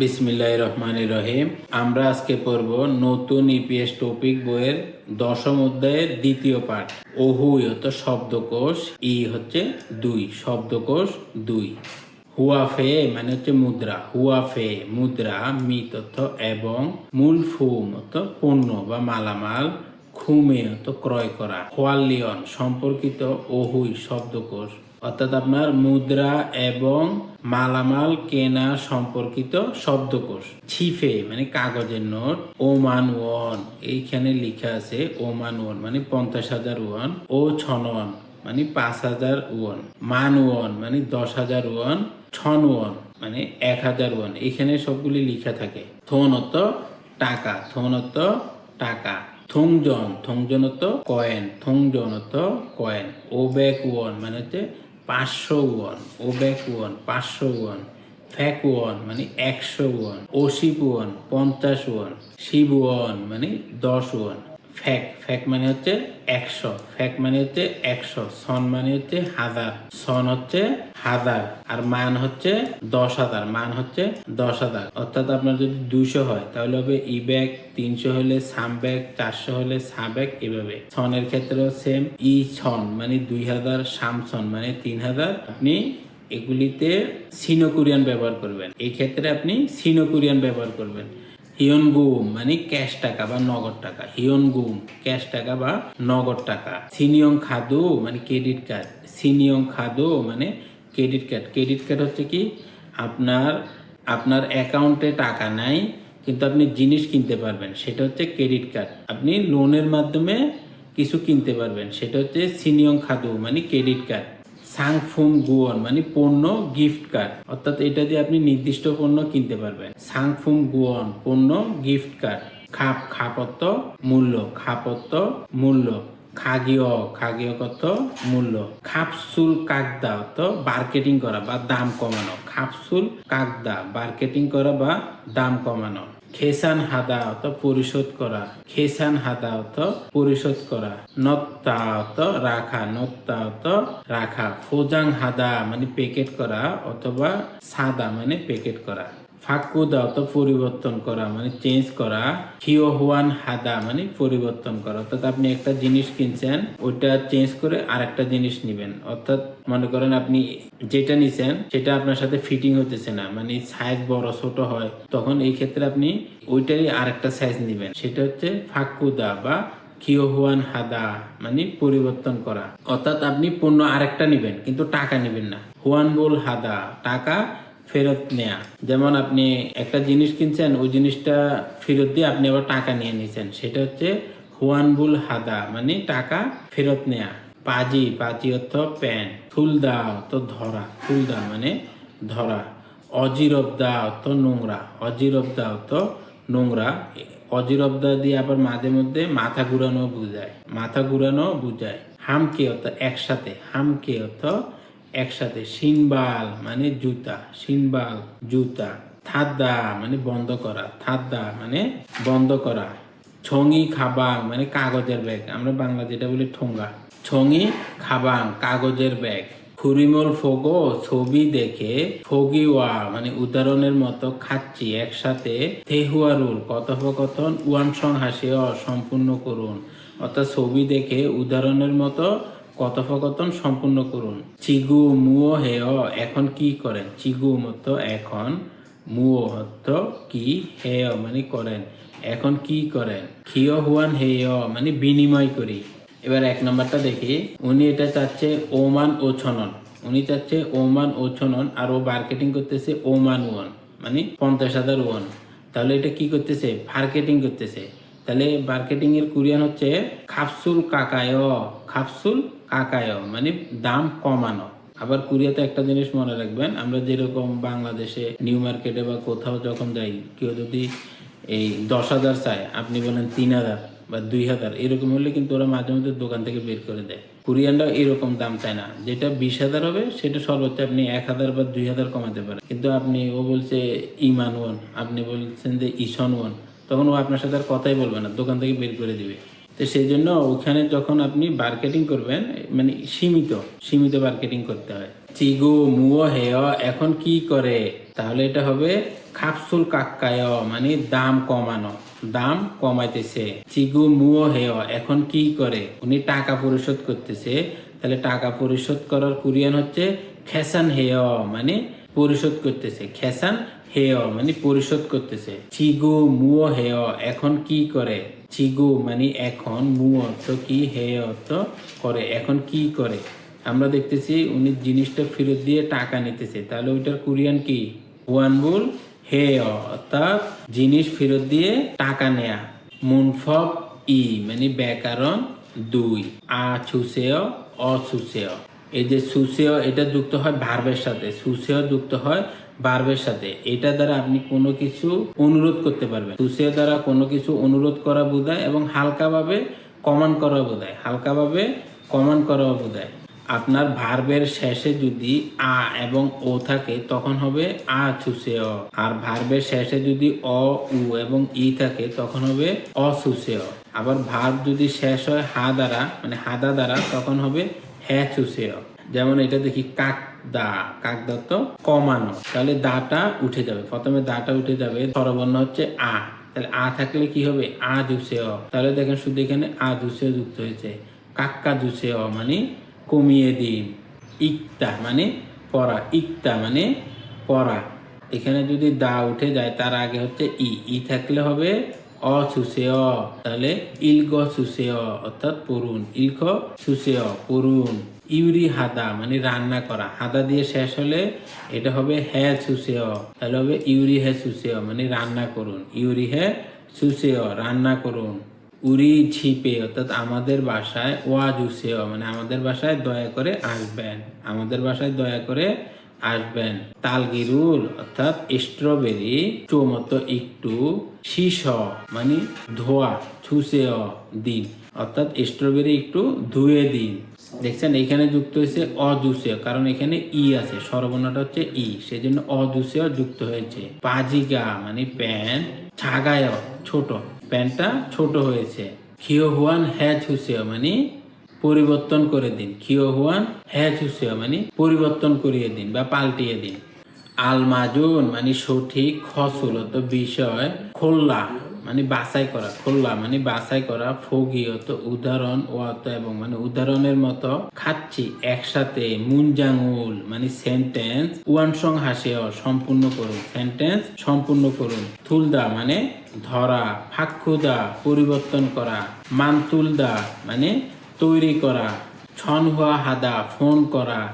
বিসমিল্লাহ রহমান রহিম। আমরা আজকে পড়ব নতুন ইপিএস টপিক বইয়ের দশম অধ্যায়ের দ্বিতীয় পাঠ। ওহুই হতো শব্দকোষ, ই হচ্ছে দুই, শব্দকোষ দুই। হুয়াফে মানে হচ্ছে মুদ্রা। হুয়াফে, মুদ্রা মি তথ্য এবং মূল ফুম অর্থ পণ্য বা মালামাল খুমে অর্থ ক্রয় করা। হোয়ালিয়ন সম্পর্কিত ওহুই শব্দকোষ। অর্থাৎ আপনার মুদ্রা এবং মালামাল কেনা সম্পর্কিত শব্দকোষ। ছিফে মানে কাগজের নোট, ওমান ওয়ান, এইখানে লিখা আছে ওমান ওয়ান মানে পঞ্চাশ হাজার ওয়ান, ও ছনওয়ান মানে পাঁচ হাজার ওয়ান, মান ওয়ান মানে দশ হাজার ওয়ান, ছন ওয়ান মানে এক হাজার ওয়ান এখানে সবগুলি লিখা থাকে। থনত টাকা থনত টাকা, থংজন থংজনত কয়েন থংজনত কয়েন ও ব্যাক ওয়ান মানে হচ্ছে পাঁচশো ওয়ান ও ব্যাক ওয়ান, পাঁচশো ওয়ান, ফ্যাক ওয়ান মানে একশো ওয়ান, ওশিপ ওয়ান, পঞ্চাশ ওয়ান, শিব ওয়ান মানে দশ ওয়ান। ফ্যাক ফ্যাক মানে হচ্ছে একশো, ফ্যাক মানে হচ্ছে একশো, সন মানে হচ্ছে হাজার, সন হচ্ছে হাজার, আর মান হচ্ছে দশ হাজার, মান হচ্ছে দশ হাজার। অর্থাৎ আপনার যদি দুইশো হয়, তাহলে হবে ই ব্যাগ, তিনশো হলে সাম ব্যাগ, চারশো হলে সা ব্যাগ, এভাবে। সনের ক্ষেত্রেও সেম ই সন মানে দুই হাজার, সাম সন মানে তিন হাজার। আপনি এগুলিতে সিনো কোরিয়ান ব্যবহার করবেন। এই ক্ষেত্রে আপনি সিনো কোরিয়ান ব্যবহার করবেন। হিয়ন গুম মানে ক্যাশ টাকা বা নগদ টাকা। হিয়ন গুম ক্যাশ টাকা বা নগদ টাকা। সিনিয়ং খাদু মানে ক্রেডিট কার্ড। সিনিয়ং খাদু মানে ক্রেডিট কার্ড। ক্রেডিট কার্ড হচ্ছে কি, আপনার আপনার অ্যাকাউন্টে টাকা নাই, কিন্তু আপনি জিনিস কিনতে পারবেন। সেটা হচ্ছে ক্রেডিট কার্ড। আপনি লোনের মাধ্যমে কিছু কিনতে পারবেন। সেটা হচ্ছে সিনিয়ং খাদু মানে ক্রেডিট কার্ড। সাংফুম গুয়ন মানে পণ্য গিফট কার্ড অর্থাৎ এটা দিয়ে আপনি নির্দিষ্ট পণ্য কিনতে পারবেন। সাংফুম গুয়ন পণ্য গিফট কার্ড খাপ, খাপত্ব, মূল্য। খাপত্ব, মূল্য। খাগীয় খাগীয় কত মূল্য। খাপসুল কাকদা অর্থ মার্কেটিং করা বা দাম কমানো। খাপসুল কাকদা মার্কেটিং করা বা দাম কমানো। খেসান হাদা অত পরিশোধ করা। খেসান হাদা অত পরিশোধ করা। নত্তা অত রাখা, নত্তা অত রাখা। ফোজাং হাদা মানে প্যাকেট করা অথবা সাদা মানে প্যাকেট করা। ফাকুদা অত পরিবর্তন করা মানে চেঞ্জ করা হিও হুয়ান হাদা মানে পরিবর্তন করা। অর্থাৎ আপনি একটা জিনিস কিনছেন, ওইটা চেঞ্জ করে আরেকটা জিনিস নিবেন। অর্থাৎ মনে করেন আপনি যেটা নিছেন, সেটা আপনার সাথে ফিটিং হতেছে না মানে সাইজ বড়, ছোট হয়, তখন এই ক্ষেত্রে আপনি ওইটারই আরেকটা সাইজ নিবেন। সেটা হচ্ছে ফাকুদা বা কিওহুয়ান হাদা মানে পরিবর্তন করা। অর্থাৎ আপনি পণ্য আরেকটা নেবেন, কিন্তু টাকা নেবেন না। হুয়ান বুল হাদা, টাকা ফেরত নেয়া। যেমন আপনি একটা জিনিস কিনছেন, ওই জিনিসটা ফেরত দিয়ে আপনি আবার টাকা নিয়ে নিছেন। সেটা হচ্ছে হুয়ানবুল হাদা মানে টাকা ফেরত নেয়া। পাজি পাজি অর্থ প্যান ফুলদা অর্থ ধরা। ফুলদা মানে ধরা। অজিরবদা অর্থ নোংরা। অজিরবদা অর্থ নোংরা। অজিরব দা দিয়ে আবার মাঝে মধ্যে মাথা ঘুরানো বুঝায়। মাথা ঘুরানো বুঝায়। হামকে অর্থ একসাথে। হামকে অর্থ একসাথে সিনবাল মানে জুতা সিনবাল জুতা থাদ্দা মানে বন্ধ করা থাদ্দা মানে বন্ধ করা, ছঙি খাবাং মানে কাগজের ব্যাগ, আমরা বাংলা যেটা বলি ঠোঙ্গা ছঙি খাবাং, কাগজের ব্যাগ ফুরিমল ফোগো, ছবি দেখে ফগিওয়া মানে উদাহরণের মতো খাচ্ছি, একসাথে তেহুয়ারুল কথোপকথন ওয়ানসং হাসিও সম্পূর্ণ করুন, অর্থাৎ ছবি দেখে উদাহরণের মতো কথোপকথন সম্পূর্ণ করুন। চিগু মুও হেয়, এখন কি করেন? চিগু মতো এখন, মুও হত কি হেয় মানে করেন। এখন কি করেন? খিয় হুয়ান হেয় মানে বিনিময় করি। এবার এক নম্বরটা দেখি। উনি এটা চাচ্ছে ওমান ও ছনন। উনি চাচ্ছে ওমান ও ছনন আর ও মার্কেটিং করতেছে ওমান ওয়ান মানে পঞ্চাশ হাজার ওয়ান। তাহলে এটা কি করতেছে? মার্কেটিং করতেছে। তাহলে মার্কেটিং এর কোরিয়ান হচ্ছে খাপসুল কাকায় খাপসুল কাকায় মানে দাম কমানো। আবার কোরিয়াতে একটা জিনিস মনে রাখবেন, আমরা যেরকম বাংলাদেশে নিউ মার্কেটে বা কোথাও যখন যাই, কেউ যদি এই দশ হাজার চায়, আপনি বলেন তিন হাজার বা দুই হাজার, এরকম হলে কিন্তু ওরা মাঝে মধ্যে দোকান থেকে বের করে দেয়। কোরিয়ানরা এরকম দাম চায় না। যেটা বিশ হাজার হবে, সেটা সর্বোচ্চ আপনি এক হাজার বা দুই হাজার কমাতে পারেন। কিন্তু আপনি, ও বলছে ইমান ওয়ান আপনি বলছেন যে ইসন ওয়ান তখন ও আপনার সাথে আর কথাই বলবে না, দোকান থেকে বের করে দিবে। তো সেই জন্য ওখানে যখন আপনি মার্কেটিং করবেন মানে সীমিত সীমিত মার্কেটিং করতে হয়। চিগু মুও হেয়, এখন কি করে? তাহলে এটা হবে খাপসুল কাক্কায় মানে দাম কমানো, দাম কমাইতেছে। চিগু মুও হেয়, এখন কি করে? উনি টাকা পরিশোধ করতেছে। তাহলে টাকা পরিশোধ করার কুরিয়ান হচ্ছে খেসান হেয় মানে পরিশোধ করতেছে। খেসান হেয় মানে পরিশোধ করতেছে। চিগু মুও হেয়, এখন কি করে? চিগু মানে এখন মু অর্থ কি, হেয় অর্থ করে, এখন কি করে? আমরা দেখতেছি উনি জিনিসটা ফেরত দিয়ে টাকা নিতেছে। তাহলে ওইটার কোরিয়ান কি? ওয়ান ওয়ানবুল হে অর্থাৎ জিনিস ফেরত দিয়ে টাকা নেয়া। মুনফব ই মানে ব্যাকরণ দুই। আ ছুসেয় অসুসেয় এই যে সুসেয় এটা যুক্ত হয় ভার্বের সাথে। সুসেয় যুক্ত হয় ভার্বের সাথে। এটা দ্বারা আপনি কোনো কিছু অনুরোধ করতে পারবেন। সুসেয় দ্বারা কোনো কিছু অনুরোধ করা বোঝায় এবং হালকাভাবে কমান্ড করা বোঝায়। হালকাভাবে কমান্ড করা বোঝায়। আপনার ভার্বের শেষে যদি আ এবং ও থাকে, তখন হবে আ চুষেয় আর ভার্বের শেষে যদি অ, উ এবং ই থাকে, তখন হবে অসুষেয় আবার ভার্ব যদি শেষ হয় হা দ্বারা মানে হাদা দ্বারা, তখন হবে হ্যাঁ চুষেয় যেমন এটা দেখি কাক দা কাক দা তো কমানো। তাহলে দাটা উঠে যাবে। প্রথমে দাটা উঠে যাবে, স্বরবর্ণ হচ্ছে আ। তাহলে আ থাকলে কি হবে? আ জুসেয় তাহলে দেখেন শুধু এখানে আ জুসেয় যুক্ত হয়েছে। কাক্কা জুসেয় মানে কমিয়ে দিন। ইকতা মানে পড়া। ইকতা মানে পড়া। এখানে যদি দা উঠে যায়, তার আগে হচ্ছে ই। ই থাকলে হবে অ সুসেয় তাহলে ইলগ সুসেয় অর্থাৎ পড়ুন। ইলখ সুসেয় পড়ুন। ইউরি হাদা মানে রান্না করা। হাদা দিয়ে শেষ হলে এটা হবে হ্যা সুসেয় তাহলে হবে ইউরি হ্যা সুসেয় মানে রান্না করুন। ইউরি হ্যা সুসেয় রান্না করুন। উরি ঝিপে অর্থাৎ আমাদের বাসায় ওয়াজুসেও মানে আমাদের বাসায় দয়া করে আসবেন। আমাদের বাসায় দয়া করে আসবেন। তালগিরুল অর্থাৎ স্ট্রবেরি চৌমত একটু শীষ মানে ধোয়া ছুসেও দিন। অর্থাৎ স্ট্রবেরি একটু ধুয়ে দিন। দেখছেন, এখানে যুক্ত হয়েছে অজুসেয় কারণ এখানে ই আছে, সর্বনাটা হচ্ছে ই, সেজন্য অজুসেয় যুক্ত হয়েছে। পাজিগা মানে প্যান্ট ছাগায় ছোট প্যান্টটা ছোট হয়েছে। খিও হুয়ান হ্যাজ হুসেও মানে পরিবর্তন করে দিন। খিও হুয়ান? হুসেও মানে পরিবর্তন করিয়ে দিন বা পাল্টিয়ে দিন। আল মাজুন মানে সঠিক খসলত বিষয় খোল্লা মানে বাছাই করা, খোল্লা মানে বাছাই করা, ফগিয়ত, উদাহরণ, ওয়াত এবং মানে উদাহরণের মতো খাচ্ছি একসাথে মুনজাঙ্গুল মানে সেন্টেন্স, ওয়ান সং হাসিও সম্পূর্ণ করুন, সেন্টেন্স সম্পূর্ণ করুন। থুলদা মানে ধরা ফাক্ষুদা পরিবর্তন করা, মানতুলদা মানে তৈরি করা, ছনহুয়া হাদা, ফোন করা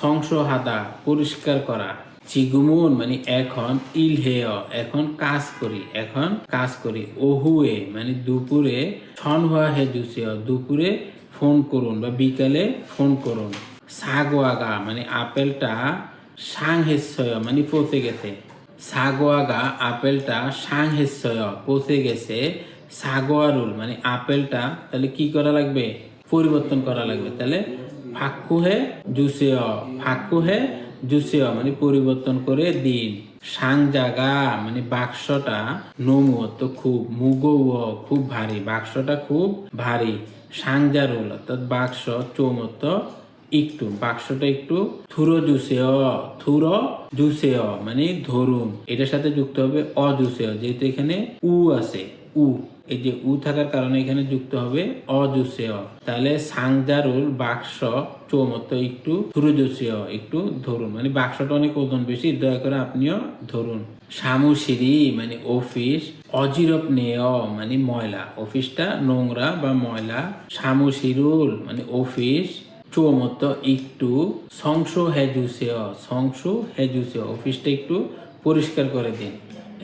সংস হাদা, পরিষ্কার করা। চিগুমুন মানে এখন ইল ইলহেয়, এখন কাজ করি, এখন কাজ করি। ওহুয়ে মানে দুপুরে ছন ছনহুয়া হে জুসেয়, দুপুরে ফোন করুন বা বিকালে ফোন করুন। সাগোয়াগা মানে আপেলটা সাংহেশ্বয় মানে পচে গেছে। সাগোয়াগা আপেলটা সাংহেশ্বয় পচে গেছে। সাগোয়ারুল মানে আপেলটা, তাহলে কি করা লাগবে? পরিবর্তন করা লাগবে। তাহলে ফাক্কুহে জুসেয় ফাক্কুহে জুসেয় মানে পরিবর্তন করে দিন। সাং জাগা মানে বাক্সটা নমু তো খুব মুগো খুব ভারী, বাক্সটা খুব ভারী। সাংজারুল অর্থাৎ বাক্স চৌমত একটু, বাক্সটা একটু থুরো জুসেয় থুরো জুসেয় মানে ধরুন। এটার সাথে যুক্ত হবে অজুসেয় যেহেতু এখানে উ আছে, উ। এই যে উ থাকার কারণে এখানে যুক্ত হবে অজুসেয় তাহলে সাংজারুল বাক্স চৌমত একটু থুরুজুসেয় একটু ধরুন। মানে বাক্সটা অনেক ওজন বেশি, দয়া করে আপনিও ধরুন। সামুশিরি মানে অফিস অজিরপ নেয় মানে ময়লা। অফিসটা নোংরা বা ময়লা। সামুশিরুল মানে অফিস, চৌমত একটু সংস হেজুসেয় সংস হেজুসেয় অফিসটা একটু পরিষ্কার করে দিন।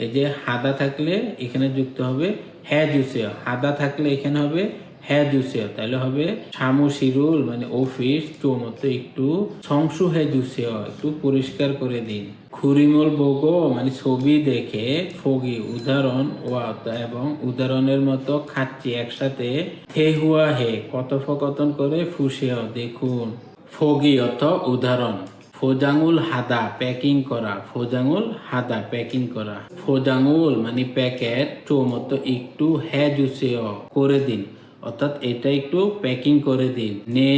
এই যে হাদা থাকলে এখানে যুক্ত হবে হ্যাজুসেয় হাদা থাকলে এখানে হবে হ্যাজুসেয় তাহলে হবে সামুশিরুল মানে অফিস চৌমত একটু সংসু হ্যাজুসেয় একটু পরিষ্কার করে দিন। খুরিমল বগো মানে ছবি দেখে, ফগি, উদাহরণ ওয়াত এবং উদাহরণের মতো খাচ্ছি একসাথে। থে হুয়া হে, কথোপকথন করে ফুসেও দেখুন। ফগি অর্থ উদাহরণ। ফোজাঙ্গুল হাদা প্যাকিং করা ফোজাঙ্গুল হাদা প্যাকিং করা। ফোজাঙ্গুল মানে প্যাকেট চৌমত একটু হ্যাজুসেও করে দিন, অর্থাৎ এটা একটু প্যাকিং করে দিন। নে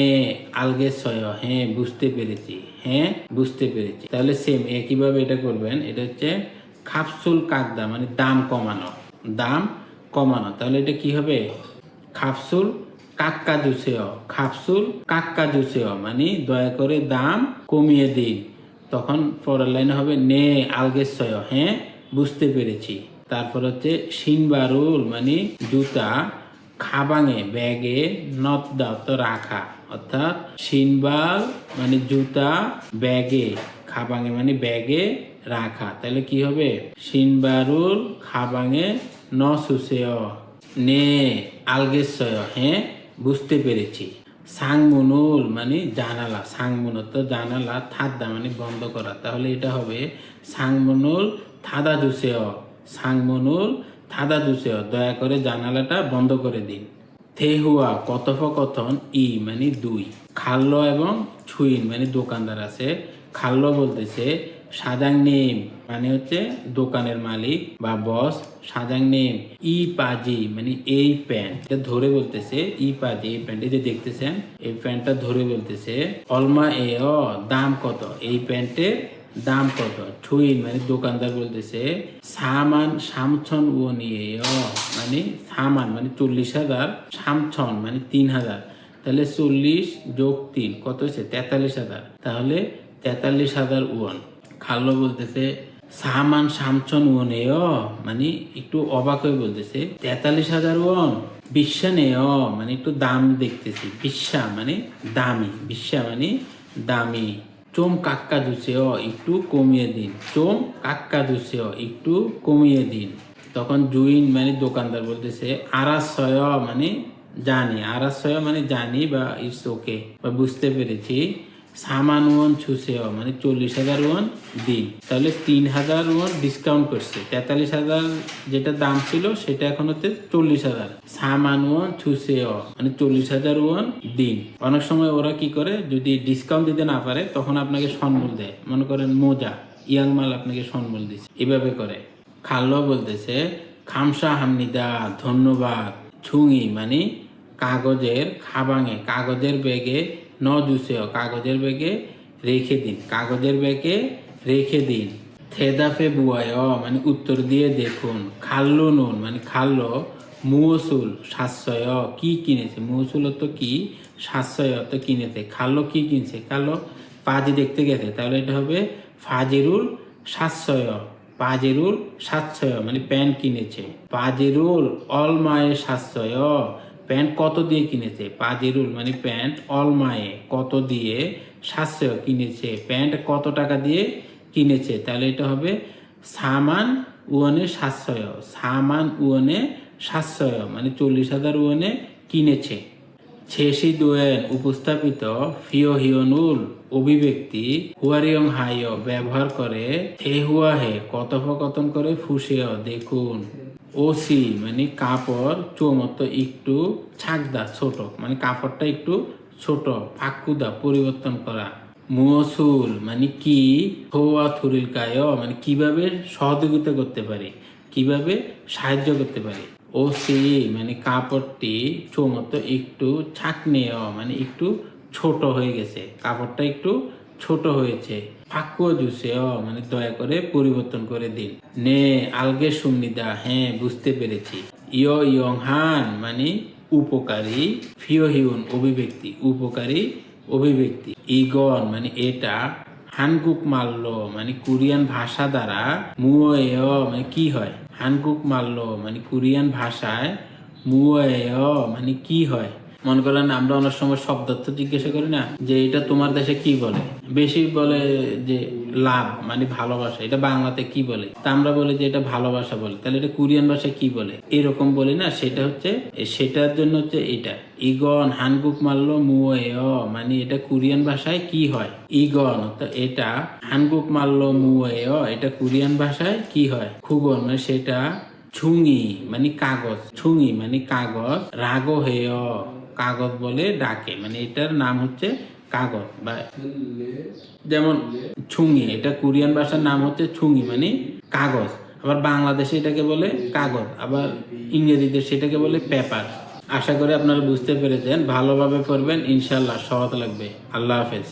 আলগে সয় হ্যাঁ বুঝতে পেরেছি হ্যাঁ বুঝতে পেরেছি। তাহলে সেম একইভাবে এটা করবেন? এটা হচ্ছে খাপসুল কাকদা মানে দাম কমানো দাম কমানো। তাহলে এটা কি হবে? খাপসুল কাক্কা জুসেও খাপসুল কাক্কা জুসেও মানে দয়া করে দাম কমিয়ে দিন। তখন পরের লাইনে হবে, নে আলগেসয় হ্যাঁ বুঝতে পেরেছি। তারপর হচ্ছে সিনবারুল মানে জুতা, খাবাঙে, ব্যাগে নত দাও, তো রাখা। অর্থাৎ সিনবাল মানে জুতা, ব্যাগে, খাবাঙে মানে ব্যাগে রাখা। তাহলে কি হবে? সিনবারুল খাবাঙে ন সুসেয় নে আলগেসয় হ্যাঁ বুঝতে পেরেছি। সাংমুনুল মানে জানালা। সাংমুনুল তো জানালা, থাদ্দা মানে বন্ধ করা। তাহলে এটা হবে সাংমুনুল থাদা জুসেয়। সাংমুনুল থাদা জুসেয়। দয়া করে জানালাটা বন্ধ করে দিন। থেহুয়া, কথোপকথন, ই মানে দুই। খাল্ল এবং ছুইন মানে দোকানদার আছে। খাল্ল বলতেছে সাজাং নেম মানে হচ্ছে দোকানের মালিক বা বস। সাজাং নেম ই পাজি মানে এই প্যান্ট। এটা ধরে বলতেছে ই পাজি এই প্যান্ট। এই যে দেখতেছেন, এই প্যান্টটা ধরে বলতেছে, অলমা এ অ দাম কত? এই প্যান্টের দাম কত? ছুইন মানে দোকানদার বলতেছে, সামান, সামছন ও নিয়ে মানে সামান মানে চল্লিশ হাজার, সামছন মানে তিন হাজার। তাহলে চল্লিশ যোগ তিন, কত হয়েছে? তেতাল্লিশ হাজার। তাহলে তেতাল্লিশ হাজার ওয়ান। খাল্লো বলতেছে সামান সামছন ওনে অ মানে একটু অবাক হয়ে বলতেছে, তেতাল্লিশ হাজার ওন বিশ্বা নে মানে একটু দাম দেখতেছি, বিশ্বা মানে দামি, বিশ্বা মানে দামি। চোম কাক্কা দুসে অ একটু কমিয়ে দিন, চোম কাক্কা দুসে অ একটু কমিয়ে দিন। তখন জুইন মানে দোকানদার বলতেছে আড়াশয় মানে জানি আড়াশয় মানে জানি বা ইটস ওকে, বা বুঝতে পেরেছি। সামান ওয়ান ছুসেও মানে চল্লিশ হাজার ওয়ান দিন। তাহলে তিন হাজার ওয়ান ডিসকাউন্ট করছে। তেতাল্লিশ হাজার যেটা দাম ছিল, সেটা এখন হচ্ছে চল্লিশ হাজার। সামান ওয়ান ছুসেও মানে চল্লিশ হাজার ওয়ান দিন। অনেক সময় ওরা কি করে, যদি ডিসকাউন্ট দিতে না পারে, তখন আপনাকে সম্বল দেয়। মনে করেন মোজা, ইয়াং মাল আপনাকে সম্বল দিচ্ছে। এভাবে করে। খাল্লো বলতেছে, খামসা হামনিদা, ধন্যবাদ। ছুঙি মানে কাগজের খাবাঙে, কাগজের ব্যাগে ন জুসেও কাগজের ব্যাগে রেখে দিন, কাগজের ব্যাগে রেখে দিন। থেদাফে বুয়ায় মানে উত্তর দিয়ে দেখুন, খাল্লো নুন মানে খাল্লো মুসুল সাশ্রয়, কি কিনেছে? মুসুল তো কি? সাশ্রয় তো কিনেছে। খাল্লো কি কিনছে? খাল্লো পাজি দেখতে গেছে। তাহলে এটা হবে ফাজিরুল সাশ্রয়, পাজেরুল সাতশয় মানে প্যান্ট কিনেছে। পাজেরুল অলমায়ে সাতশয় প্যান্ট কত দিয়ে কিনেছে? পাজেরুল মানে প্যান্ট অলমায়ে কত দিয়ে? সাতশয় কিনেছে। প্যান্ট কত টাকা দিয়ে কিনেছে? তাহলে এটা হবে সামান উয়ানে সাতশয় সামান উয়নে সাতশয় মানে চল্লিশ হাজার উয়ানে কিনেছে। ছেসি দোয়েন উপস্থাপিত ফিও হিয়নুল অভিব্যক্তি হুয়ারিয়ং হাইয় ব্যবহার করে হে হুয়া হে কথোপকথন করে ফুসেও দেখুন। ওসি মানে কাপড়, চৌমত একটু ছাকদা, ছোট। মানে কাপড়টা একটু ছোট, ফাঁকুদা, পরিবর্তন করা। মুসুল মানে কি? হোয়া থুরিল কায় মানে কীভাবে সহযোগিতা করতে পারে? কীভাবে সাহায্য করতে পারে? সে মানে কাপড়টি, চৌমত একটু ছাকনেও মানে একটু ছোট হয়ে গেছে। কাপড়টা একটু ছোট হয়েছে। ফাঁকুয়া জুসে মানে দয়া করে পরিবর্তন করে দিন। নে আলগে সুমনিদা হ্যাঁ বুঝতে পেরেছি। ইয় ইয়ং হান মানে উপকারী ফিও হিউন অভিব্যক্তি, উপকারী, অভিব্যক্তি। ইগন মানে এটা, হানকুক মাল্য মানে কোরিয়ান ভাষা দ্বারা মুয়েয় মানে কি হয়? হানকুক মাল্য মানে কোরিয়ান ভাষায় মুয়েয় মানে কি হয়? মনে করেন আমরা অনেক সময় শব্দার্থ জিজ্ঞাসা করি না যে এটা তোমার দেশে কি বলে? বেশি বলে যে লাভ মানে ভালোবাসা, এটা বাংলাতে কি বলে? তা আমরা বলি যে এটা ভালোবাসা বলে। তাহলে এটা কোরিয়ান ভাষায় কি বলে? এরকম বলি না, সেটা হচ্ছে, সেটার জন্য হচ্ছে এটা। ইগন হানগুক মারলো, মুয়ে মানে এটা কোরিয়ান ভাষায় কি হয়? ইগন, তো এটা হানগুক মারলো, মুয়ে এটা কোরিয়ান ভাষায় কি হয়? খুগন মানে সেটা, ছুঙি মানে কাগজ, ছুঙি মানে কাগজ, রাগ হেয় কাগজ বলে ডাকে। মানে এটার নাম হচ্ছে কাগজ বা যেমন ছুঙি, এটা কোরিয়ান ভাষার নাম হচ্ছে ছুঙি মানে কাগজ। আবার বাংলাদেশে এটাকে বলে কাগজ আবার ইংরেজিতে সেটাকে বলে পেপার। আশা করি আপনারা বুঝতে পেরেছেন। ভালোভাবে করবেন ইনশাল্লাহ সহজ লাগবে। আল্লাহ হাফেজ।